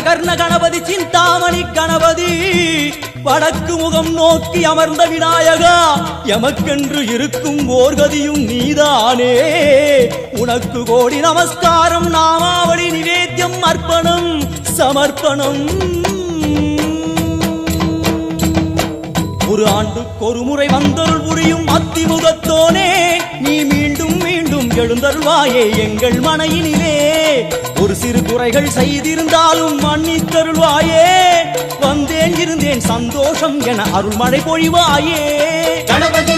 கஜகர்ண கணபதி சிந்தாமணி கணபதி. வடக்கு முகம் நோக்கி அமர்ந்த விநாயகா எமக்கென்று இருக்கும் ஓர்கதியும் நீதானே. உனக்கு கோடி நமஸ்காரம் நாமாவளி நிவேத்தியம் அர்ப்பணம் சமர்ப்பணம். ஒரு ஆண்டுக்கு ஒரு முறை வந்தருள் புரியும் அத்திமுகத்தோனே நீ மீண்டும் மீண்டும் எழுந்தருள்வாயே எங்கள் மனையினிலே. ஒரு சிறு குறைகள் செய்திருந்தாலும் மன்னித்தருள்வாயே. வந்தேன் இருந்தேன் சந்தோஷம் என அருள்மழை பொழிவாயே. கணபதி